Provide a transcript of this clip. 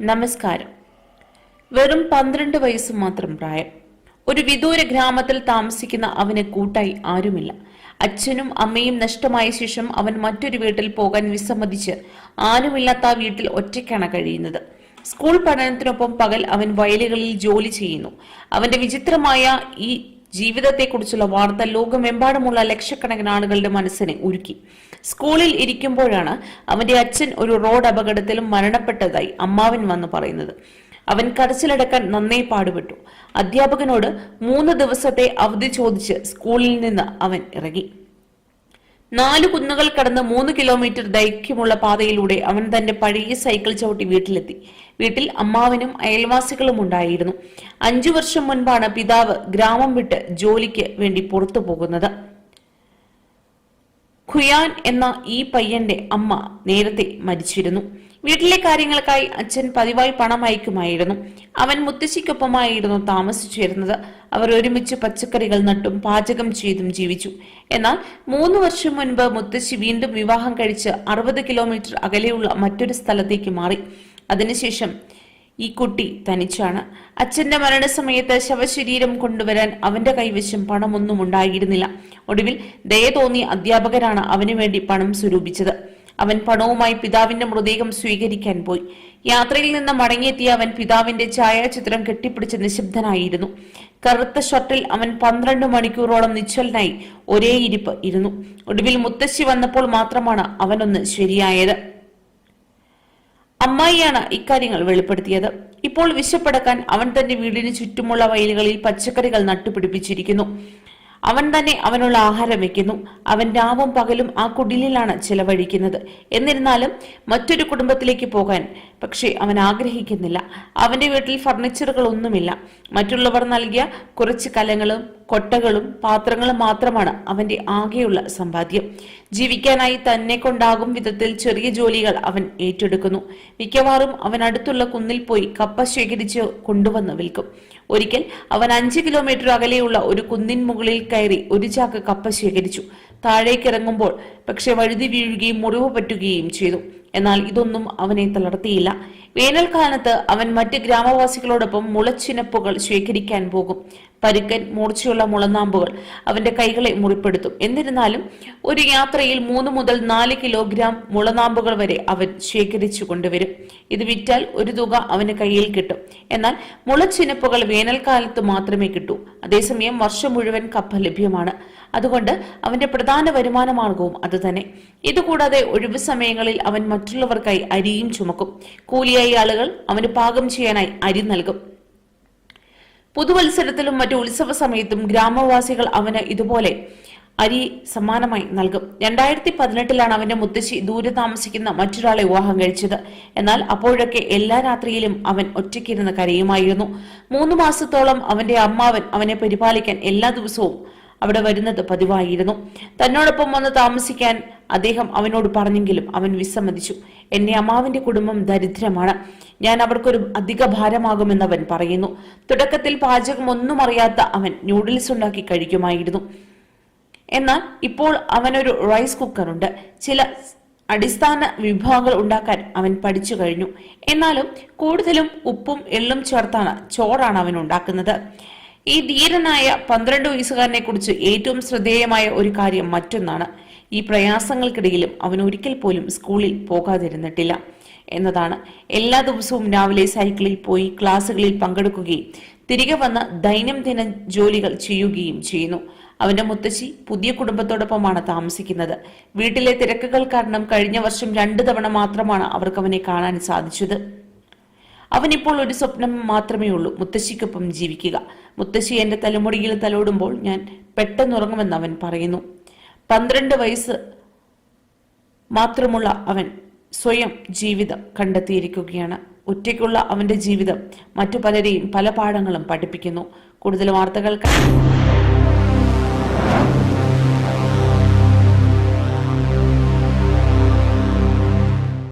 നമസ്കാരം. വെറും പന്ത്രണ്ട് വയസ്സ് മാത്രം പ്രായം. ഒരു വിദൂര ഗ്രാമത്തിൽ താമസിക്കുന്ന അവന് കൂട്ടായി ആരുമില്ല. അച്ഛനും അമ്മയും നഷ്ടമായ ശേഷം അവൻ മറ്റൊരു വീട്ടിൽ പോകാൻ വിസമ്മതിച്ച് ആരുമില്ലാത്ത ആ വീട്ടിൽ ഒറ്റയ്ക്കാണ് കഴിയുന്നത്. സ്കൂൾ പഠനത്തിനൊപ്പം പകൽ അവൻ വയലുകളിൽ ജോലി ചെയ്യുന്നു. അവന്റെ വിചിത്രമായ ഈ ജീവിതത്തെക്കുറിച്ചുള്ള വാർത്ത ലോകമെമ്പാടുമുള്ള ലക്ഷക്കണക്കിന് ആളുകളുടെ മനസ്സിനെ ഉരുക്കി. സ്കൂളിൽ ഇരിക്കുമ്പോഴാണ് അവന്റെ അച്ഛൻ ഒരു റോഡ് അപകടത്തിലും മരണപ്പെട്ടതായി അമ്മാവൻ വന്ന് പറയുന്നത്. അവൻ കരച്ചിലടക്കാൻ നന്നേ പാടുപെട്ടു. അധ്യാപകനോട് മൂന്ന് ദിവസത്തെ അവധി ചോദിച്ച് സ്കൂളിൽ നിന്ന് അവൻ ഇറങ്ങി. നാല് കുന്നുകൾ കടന്ന് മൂന്ന് കിലോമീറ്റർ ദൈർഘ്യമുള്ള പാതയിലൂടെ അവൻ തന്റെ പഴയ സൈക്കിൾ ചവിട്ടി വീട്ടിലെത്തി. വീട്ടിൽ അമ്മാവനും അയൽവാസികളും ഉണ്ടായിരുന്നു. അഞ്ചു വർഷം മുൻപാണ് പിതാവ് ഗ്രാമം വിട്ട് ജോലിക്ക് വേണ്ടി പുറത്തു പോകുന്നത്. ഖുയാൻ എന്ന ഈ പയ്യന്റെ അമ്മ നേരത്തെ മരിച്ചിരുന്നു. വീട്ടിലെ കാര്യങ്ങൾക്കായി അച്ഛൻ പതിവായി പണം അയക്കുമായിരുന്നു. അവൻ മുത്തശ്ശിക്കൊപ്പമായിരുന്നു താമസിച്ചിരുന്നത്. അവർ ഒരുമിച്ച് പച്ചക്കറികൾ നട്ടും പാചകം ചെയ്തും ജീവിച്ചു. എന്നാൽ മൂന്ന് വർഷം മുൻപ് മുത്തശ്ശി വീണ്ടും വിവാഹം കഴിച്ച് അറുപത് കിലോമീറ്റർ അകലെയുള്ള മറ്റൊരു സ്ഥലത്തേക്ക് മാറി. അതിനുശേഷം ഈ കുട്ടി തനിച്ചാണ്. അച്ഛന്റെ മരണസമയത്ത് ശവശരീരം കൊണ്ടുവരാൻ അവന്റെ കൈവശം പണമൊന്നും ഉണ്ടായിരുന്നില്ല. ഒടുവിൽ ദയ തോന്നിയ അധ്യാപകരാണ് അവന് വേണ്ടി പണം സ്വരൂപിച്ചത്. അവൻ പണവുമായി പിതാവിന്റെ മൃതദേഹം സ്വീകരിക്കാൻ പോയി. യാത്രയിൽ നിന്ന് മടങ്ങിയെത്തിയ അവൻ പിതാവിന്റെ ഛായാചിത്രം കെട്ടിപ്പിടിച്ച് നിശബ്ദനായിരുന്നു. കറുത്ത ഷർട്ടിൽ അവൻ പന്ത്രണ്ട് മണിക്കൂറോളം നിശ്ചലനായി ഒരേ ഇരിപ്പ് ഇരുന്നു. ഒടുവിൽ മുത്തശ്ശി വന്നപ്പോൾ മാത്രമാണ് അവനൊന്ന് ശരിയായത്. അമ്മായിയാണ് ഇക്കാര്യങ്ങൾ വെളിപ്പെടുത്തിയത്. ഇപ്പോൾ വിശപ്പടക്കാൻ അവൻ തന്റെ വീടിന് ചുറ്റുമുള്ള വയലുകളിൽ പച്ചക്കറികൾ നട്ടുപിടിപ്പിച്ചിരിക്കുന്നു. അവൻ തന്നെ അവനുള്ള ആഹാരം വയ്ക്കുന്നു. അവൻ രാവും പകലും ആ കുടിലിലാണ് ചിലവഴിക്കുന്നത്. എന്നിരുന്നാലും മറ്റൊരു കുടുംബത്തിലേക്ക് പോകാൻ പക്ഷേ അവൻ ആഗ്രഹിക്കുന്നില്ല. അവന്റെ വീട്ടിൽ ഫർണിച്ചറുകൾ ഒന്നുമില്ല മറ്റുള്ളവർ നൽകിയ കുറച്ച് കലങ്ങളും കൊട്ടകളും പാത്രങ്ങളും മാത്രമാണ് അവന്റെ ആകെയുള്ള സമ്പാദ്യം. ജീവിക്കാനായി തന്നെ കൊണ്ടാകും വിധത്തിൽ ചെറിയ ജോലികൾ അവൻ ഏറ്റെടുക്കുന്നു. മിക്കവാറും അവൻ അടുത്തുള്ള കുന്നിൽ പോയി കപ്പ ശേഖരിച്ച് കൊണ്ടുവന്ന് വിൽക്കും. ഒരിക്കൽ അവൻ അഞ്ച് കിലോമീറ്റർ അകലെയുള്ള ഒരു കുന്നിൻ മുകളിൽ കയറി ഒരു ചാക്ക് കപ്പ ശേഖരിച്ചു. താഴേക്കിറങ്ങുമ്പോൾ പക്ഷെ വഴുതി വീഴുകയും മുറിവ് പറ്റുകയും ചെയ്തു. എന്നാൽ ഇതൊന്നും അവനെ തളർത്തിയില്ല. വേനൽക്കാലത്ത് അവൻ മറ്റ് ഗ്രാമവാസികളോടൊപ്പം മുളച്ചിനപ്പുകൾ ശേഖരിക്കാൻ പോകും. പരുക്കൻ മൂർച്ചയുള്ള മുളനാമ്പുകൾ അവന്റെ കൈകളെ മുറിപ്പെടുത്തും. എന്നിരുന്നാലും ഒരു യാത്രയിൽ മൂന്ന് മുതൽ നാല് കിലോഗ്രാം മുളനാമ്പുകൾ വരെ അവൻ ശേഖരിച്ചു കൊണ്ടുവരും. ഇത് വിറ്റാൽ ഒരു തുക അവന് കയ്യിൽ കിട്ടും. എന്നാൽ മുളച്ചിനപ്പുകൾ വേനൽക്കാലത്ത് മാത്രമേ കിട്ടൂ. അതേസമയം വർഷം മുഴുവൻ കപ്പ ലഭ്യമാണ്. അതുകൊണ്ട് അവന്റെ പ്രധാന വരുമാന മാർഗവും അതുതന്നെ. ഇതുകൂടാതെ ഒഴിവു സമയങ്ങളിൽ അവൻ മറ്റുള്ളവർക്കായി അരിയും ചുമക്കും. കൂലിയായി ആളുകൾ അവന് പാകം ചെയ്യാനായി അരി നൽകും. പുതുവത്സരത്തിലും മറ്റു ഉത്സവ സമയത്തും ഗ്രാമവാസികൾ അവന് ഇതുപോലെ അരി സമ്മാനമായി നൽകും. രണ്ടായിരത്തി പതിനെട്ടിലാണ് അവന്റെ മുത്തശ്ശി ദൂരെ താമസിക്കുന്ന മറ്റൊരാളെ വിവാഹം കഴിച്ചത്. എന്നാൽ അപ്പോഴൊക്കെ എല്ലാ രാത്രിയിലും അവൻ ഒറ്റയ്ക്കിരുന്ന് കരയുമായിരുന്നു. മൂന്ന് മാസത്തോളം അവന്റെ അമ്മാവൻ അവനെ പരിപാലിക്കാൻ എല്ലാ ദിവസവും അവിടെ വരുന്നത് പതിവായിരുന്നു. തന്നോടൊപ്പം വന്ന് താമസിക്കാൻ അദ്ദേഹം അവനോട് പറഞ്ഞെങ്കിലും അവൻ വിസമ്മതിച്ചു. എന്റെ അമ്മാവിന്റെ കുടുംബം ദരിദ്രമാണ്. ഞാൻ അവർക്കൊരു അധിക ഭാരമാകുമെന്ന് അവൻ പറയുന്നു. തുടക്കത്തിൽ പാചകം ഒന്നും അറിയാത്ത അവൻ ന്യൂഡിൽസ് ഉണ്ടാക്കി കഴിക്കുമായിരുന്നു. എന്നാൽ ഇപ്പോൾ അവനൊരു റൈസ് കുക്കർ ഉണ്ട് ചില അടിസ്ഥാന വിഭവങ്ങൾ ഉണ്ടാക്കാൻ അവൻ പഠിച്ചു കഴിഞ്ഞു. എന്നാലും കൂടുതലും ഉപ്പും എള്ളും ചേർത്താണ് ചോറാണ് അവൻ ഉണ്ടാക്കുന്നത്. ഈ ധീരനായ പന്ത്രണ്ട് വയസ്സുകാരനെ കുറിച്ച് ഏറ്റവും ശ്രദ്ധേയമായ ഒരു കാര്യം മറ്റൊന്നാണ്. ഈ പ്രയാസങ്ങൾക്കിടയിലും അവൻ ഒരിക്കൽ പോലും സ്കൂളിൽ പോകാതിരുന്നിട്ടില്ല. എന്നതാണ് എല്ലാ ദിവസവും രാവിലെ സൈക്കിളിൽ പോയി ക്ലാസ്സുകളിൽ പങ്കെടുക്കുകയും തിരികെ വന്ന ദൈനംദിന ജോലികൾ ചെയ്യുകയും ചെയ്യുന്നു. അവന്റെ മുത്തശ്ശി പുതിയ കുടുംബത്തോടൊപ്പമാണ് താമസിക്കുന്നത്. വീട്ടിലെ തിരക്കുകൾ കാരണം കഴിഞ്ഞ വർഷം രണ്ടു തവണ മാത്രമാണ് അവർക്ക് അവനെ കാണാൻ സാധിച്ചത്. അവനിപ്പോൾ ഒരു സ്വപ്നം മാത്രമേ ഉള്ളൂ മുത്തശ്ശിക്കൊപ്പം ജീവിക്കുക. മുത്തശ്ശി എന്റെ തലമുടിയിൽ തലോടുമ്പോൾ ഞാൻ പെട്ടെന്നുറങ്ങുമെന്ന് അവൻ പറയുന്നു. പന്ത്രണ്ട് വയസ്സ് മാത്രമുള്ള അവൻ സ്വയം ജീവിതം കണ്ടെത്തിയിരിക്കുകയാണ്. ഒറ്റയ്ക്കുള്ള അവന്റെ ജീവിതം മറ്റു പലരെയും പല പാഠങ്ങളും പഠിപ്പിക്കുന്നു. കൂടുതൽ വാർത്തകൾക്ക്